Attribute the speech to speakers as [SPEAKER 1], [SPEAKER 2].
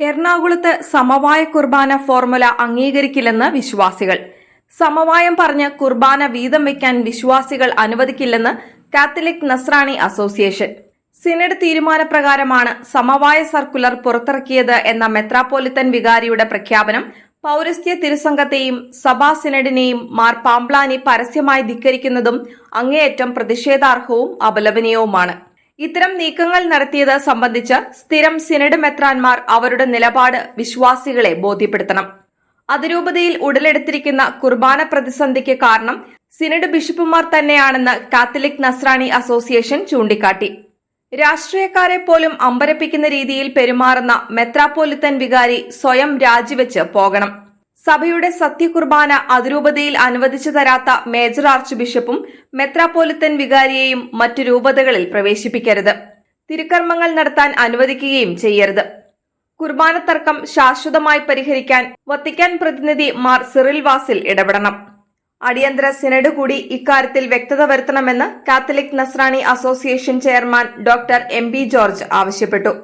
[SPEAKER 1] എറണാകുളത്ത് സമവായ കുർബാന ഫോർമുല അംഗീകരിക്കില്ലെന്ന് വിശ്വാസികൾ. സമവായം പറഞ്ഞ് കുർബാന വീതം വയ്ക്കാൻ വിശ്വാസികൾ അനുവദിക്കില്ലെന്ന് കാത്തലിക് നസ്രാണി അസോസിയേഷൻ. സിനഡ് തീരുമാനപ്രകാരമാണ് സമവായ സർക്കുലർ പുറത്തിറക്കിയത് എന്ന മെത്രാപ്പോലിത്തൻ വികാരിയുടെ പ്രഖ്യാപനം പൌരസ്ത്യ തിരുസംഘത്തെയും സഭാ സിനഡിനെയും മാർ പാംപ്ലാനി പരസ്യമായി ധിക്കരിക്കുന്നതും അങ്ങേയറ്റം പ്രതിഷേധാർഹവും അപലപനീയവുമാണ്. ഇത്തരം നീക്കങ്ങൾ നടത്തിയത് സംബന്ധിച്ച് സ്ഥിരം സിനഡ് മെത്രാൻമാർ അവരുടെ നിലപാട് വിശ്വാസികളെ ബോധ്യപ്പെടുത്തണം. അതിരൂപതയിൽ ഉടലെടുത്തിരിക്കുന്ന കുർബാന പ്രതിസന്ധിക്ക് കാരണം സിനഡ് ബിഷപ്പുമാർ തന്നെയാണെന്ന് കാത്തലിക് നസ്രാണി അസോസിയേഷൻ ചൂണ്ടിക്കാട്ടി. രാഷ്ട്രീയക്കാരെ പോലും അമ്പരപ്പിക്കുന്ന രീതിയിൽ പെരുമാറുന്ന മെത്രാപ്പോലിത്തൻ വികാരി സ്വയം രാജിവെച്ച് പോകണം. സഭയുടെ സത്യകുർബാന അതിരൂപതയിൽ അനുവദിച്ചു തരാത്ത മേജർ ആർച്ച് ബിഷപ്പും മെത്രാപോലിത്തൻ വികാരിയെയും മറ്റു രൂപതകളിൽ പ്രവേശിപ്പിക്കരുത്. തിരുക്കർമ്മങ്ങൾ നടത്താൻ അനുവദിക്കുകയും ചെയ്യരുത്. കുർബാന തർക്കം ശാശ്വതമായി പരിഹരിക്കാൻ വത്തിക്കാൻ പ്രതിനിധി മാർ സിറിൽ വാസിൽ ഇടപെടണം. അടിയന്തര സിനഡ് കൂടി ഇക്കാര്യത്തിൽ വ്യക്തത വരുത്തണമെന്ന് Catholic Nasrani association chairman doctor M B George ആവശ്യപ്പെട്ടു.